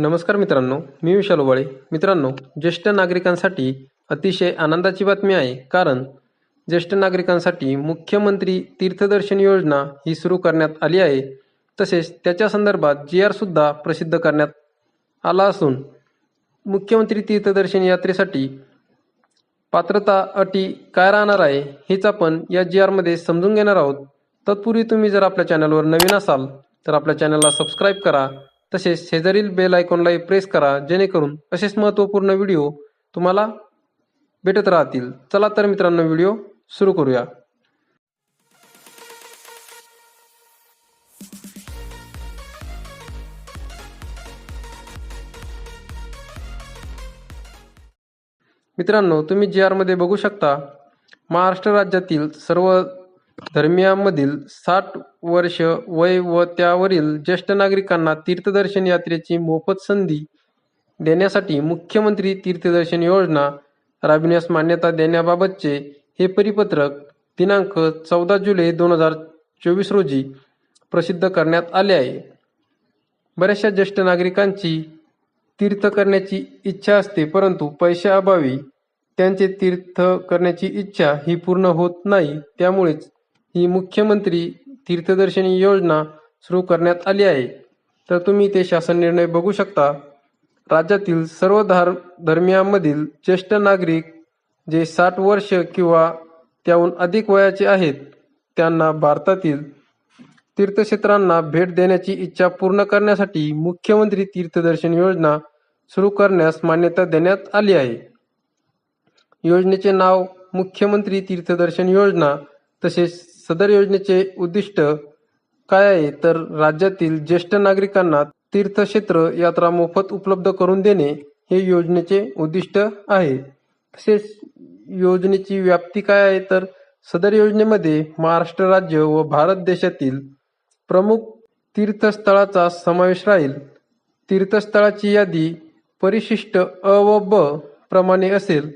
नमस्कार मित्रांनो मी विशाल उबाळे मित्रांनो ज्येष्ठ नागरिकांसाठी अतिशय आनंदाची बातमी आहे कारण ज्येष्ठ नागरिकांसाठी मुख्यमंत्री तीर्थदर्शन योजना ही सुरू करण्यात आली आहे. तसेच त्याच्या संदर्भात जी आर सुद्धा प्रसिद्ध करण्यात आला असून मुख्यमंत्री तीर्थदर्शन यात्रेसाठी पात्रता अटी काय राहणार आहे हेच आपण या जी आरमध्ये समजून घेणार आहोत. तत्पूर्वी तुम्ही जर आपल्या चॅनलवर नवीन असाल तर आपल्या चॅनलला सबस्क्राईब करा. तसेच शेजारील बेल आयकॉनलाही प्रेस करा जेणेकरून असेच महत्त्वपूर्ण व्हिडिओ तुम्हाला भेटत राहतील. चला तर मित्रांनो व्हिडिओ सुरू करूया. मित्रांनो तुम्ही जी आरमध्ये बघू शकता महाराष्ट्र राज्यातील सर्व धर्मियांमधील साठ वर्ष वय व त्यावरील ज्येष्ठ नागरिकांना तीर्थदर्शन यात्रेची मोफत संधी देण्यासाठी मुख्यमंत्री तीर्थदर्शन योजना राबविण्यास मान्यता देण्याबाबतचे हे परिपत्रक दिनांक चौदा जुलै दोन हजार चोवीस रोजी प्रसिद्ध करण्यात आले आहे. बऱ्याचशा ज्येष्ठ नागरिकांची तीर्थ करण्याची इच्छा असते परंतु पैशाअभावी त्यांचे तीर्थ करण्याची इच्छा ही पूर्ण होत नाही. त्यामुळेच ही मुख्यमंत्री तीर्थदर्शनी योजना सुरू करण्यात आली आहे. तर तुम्ही ते शासन निर्णय बघू शकता. राज्यातील सर्व धार धर्मियांमधील ज्येष्ठ नागरिक जे साठ वर्ष किंवा त्याहून अधिक वयाचे आहेत त्यांना भारतातील तीर्थक्षेत्रांना भेट देण्याची इच्छा पूर्ण करण्यासाठी मुख्यमंत्री तीर्थदर्शन योजना सुरू करण्यास मान्यता देण्यात आली आहे. योजनेचे नाव मुख्यमंत्री तीर्थदर्शन योजना तसेच सदर योजनेचे उद्दिष्ट काय आहे? तर राज्यातील ज्येष्ठ नागरिकांना तीर्थक्षेत्र यात्रा मोफत उपलब्ध करून देणे हे योजनेचे उद्दिष्ट आहे. तसेच योजनेची व्याप्ती काय आहे? तर सदर योजनेमध्ये महाराष्ट्र राज्य व भारत देशातील प्रमुख तीर्थस्थळाचा समावेश राहील. तीर्थस्थळाची यादी परिशिष्ट अ व ब प्रमाणे असेल.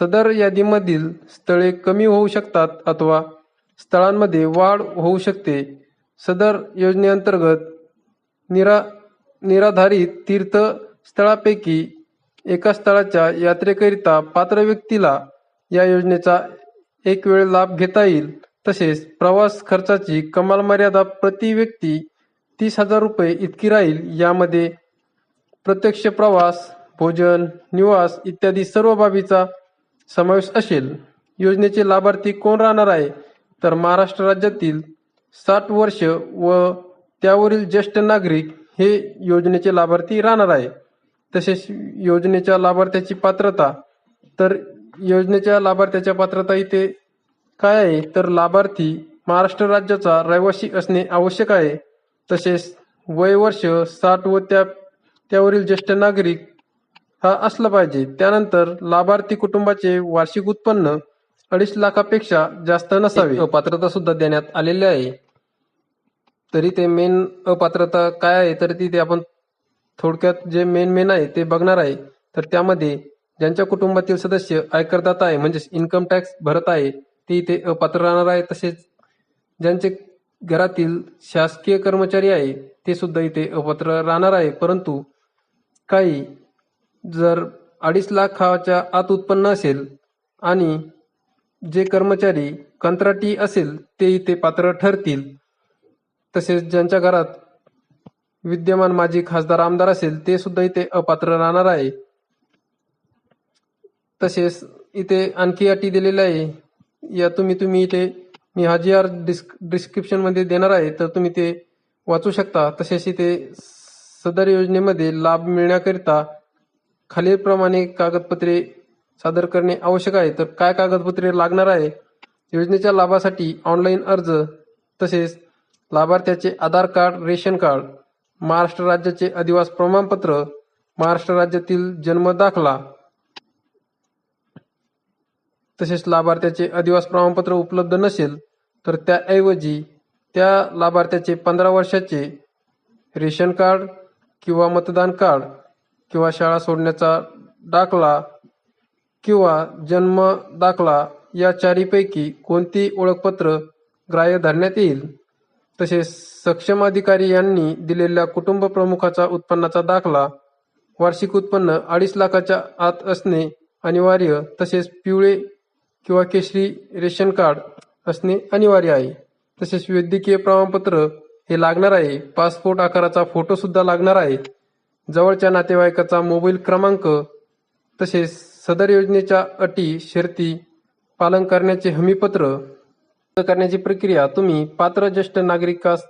सदर यादीमधील स्थळे कमी होऊ शकतात अथवा स्थळांमध्ये वाढ होऊ शकते. सदर योजनेअंतर्गत निरा निराधारित तीर्थस्थळापैकी एका स्थळाच्या यात्रेकरिता पात्र व्यक्तीला या योजनेचा एक वेळ लाभ घेता येईल. तसेच प्रवास खर्चाची कमाल मर्यादा प्रति व्यक्ती तीस हजार रुपये इतकी राहील. यामध्ये प्रत्यक्ष प्रवास भोजन निवास इत्यादी सर्व बाबीचा समावेश असेल. योजनेचे लाभार्थी कोण राहणार आहे? तर महाराष्ट्र राज्यातील साठ वर्ष व त्यावरील ज्येष्ठ नागरिक हे योजनेचे लाभार्थी राहणार आहे. तसेच योजनेच्या लाभार्थ्याची पात्रता तर योजनेच्या लाभार्थ्याच्या पात्रता इथे काय आहे? तर लाभार्थी महाराष्ट्र राज्याचा रहिवासी असणे आवश्यक आहे. तसेच वय वर्ष साठ व त्या त्यावरील ज्येष्ठ नागरिक हा असला पाहिजे. त्यानंतर लाभार्थी कुटुंबाचे वार्षिक उत्पन्न अडीच लाखापेक्षा जास्त नसावी. अपात्रता सुद्धा देण्यात आलेली आहे. तरी ते मेन अपात्रता काय आहे तर ती ते आपण थोडक्यात जे मेन मेन आहे ते बघणार आहे. तर त्यामध्ये ज्यांच्या कुटुंबातील सदस्य आयकरदाता आहे म्हणजेच इन्कम टॅक्स भरत आहे ते इथे अपात्र राहणार आहे. तसेच ज्यांचे घरातील शासकीय कर्मचारी आहे ते सुद्धा इथे अपात्र राहणार आहे. परंतु काही जर अडीच लाखाच्या आत उत्पन्न असेल आणि जे कर्मचारी कंत्राटी असेल ते इथे पात्र ठरतील. तसेच ज्यांच्या घरात विद्यमान माजी खासदार आमदार असेल ते सुद्धा इथे अपात्र राहणार आहे. तसेच इथे आणखी अटी दिलेल्या आहे. या तुम्ही तुम्ही इथे मी हा जी आर डिस्क डिस्क्रिप्शनमध्ये देणार आहे तर तुम्ही ते वाचू शकता. तसेच इथे सदर योजनेमध्ये लाभ मिळण्याकरिता खालीलप्रमाणे कागदपत्रे सादर करणे आवश्यक आहे. तर काय कागदपत्रे लागणार आहे? योजनेच्या लाभासाठी ऑनलाईन अर्ज तसेच लाभार्थ्याचे Aadhaar card ration card Maharashtra राज्याचे अधिवास प्रमाणपत्र महाराष्ट्र राज्यातील जन्म दाखला तसेच लाभार्थ्याचे अधिवास प्रमाणपत्र उपलब्ध नसेल तर त्याऐवजी त्या लाभार्थ्याचे पंधरा वर्षाचे रेशन कार्ड किंवा मतदान कार्ड किंवा शाळा सोडण्याचा दाखला किंवा जन्म दाखला या चारीपैकी कोणती ओळखपत्र ग्राह्य धरण्यात येईल? तसेच सक्षम अधिकारी यांनी दिलेल्या कुटुंब प्रमुखाचा उत्पन्नाचा दाखला वार्षिक उत्पन्न अडीच लाखाच्या आत असणे अनिवार्य तसेच पिवळे किंवा केशरी रेशन कार्ड असणे अनिवार्य आहे. तसेच वैद्यकीय प्रमाणपत्र हे लागणार आहे. पासपोर्ट आकाराचा फोटो सुद्धा लागणार आहे. जवळच्या नातेवाईकाचा मोबाईल क्रमांक तसेच सदर योजनेच्या अटी शर्ती पालन करण्याचे हमीपत्र करण्याची प्रक्रिया तुम्ही पात्र ज्येष्ठ नागरिकास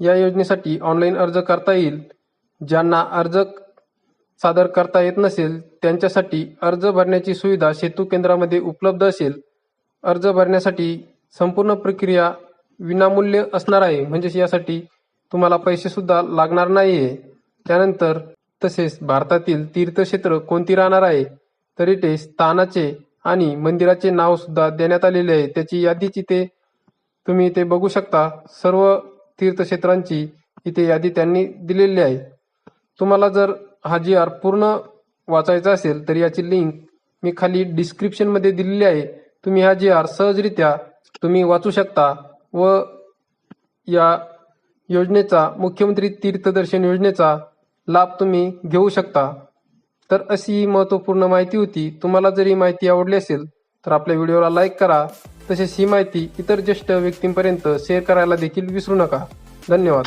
या योजनेसाठी ऑनलाईन अर्ज करता येईल. ज्यांना अर्ज सादर करता येत नसेल त्यांच्यासाठी अर्ज भरण्याची सुविधा सेतू केंद्रामध्ये उपलब्ध असेल. अर्ज भरण्यासाठी संपूर्ण प्रक्रिया विनामूल्य असणार आहे. म्हणजेच यासाठी तुम्हाला पैसे सुद्धा लागणार नाही आहे त्यानंतर तसेच भारतातील तीर्थक्षेत्र कोणती राहणार आहे? तरी ते स्थानाचे आणि मंदिराचे नाव सुद्धा देण्यात आलेले आहे. त्याची यादी ते तुम्ही इथे बघू शकता. सर्व तीर्थक्षेत्रांची इथे यादी त्यांनी दिलेली आहे. तुम्हाला जर हा जी आर पूर्ण वाचायचा असेल तर याची लिंक मी खाली डिस्क्रिप्शनमध्ये दिलेली आहे. तुम्ही हा जी आर सहजरित्या तुम्ही वाचू शकता व या योजनेचा मुख्यमंत्री तीर्थदर्शन योजनेचा लाभ तुम्ही घेऊ शकता. तर अशी ही महत्त्वपूर्ण माहिती होती. तुम्हाला जर ही माहिती आवडली असेल तर आपल्या व्हिडिओला लाईक करा. तसेच ही माहिती इतर ज्येष्ठ व्यक्तींपर्यंत शेअर करायला देखील विसरू नका. धन्यवाद.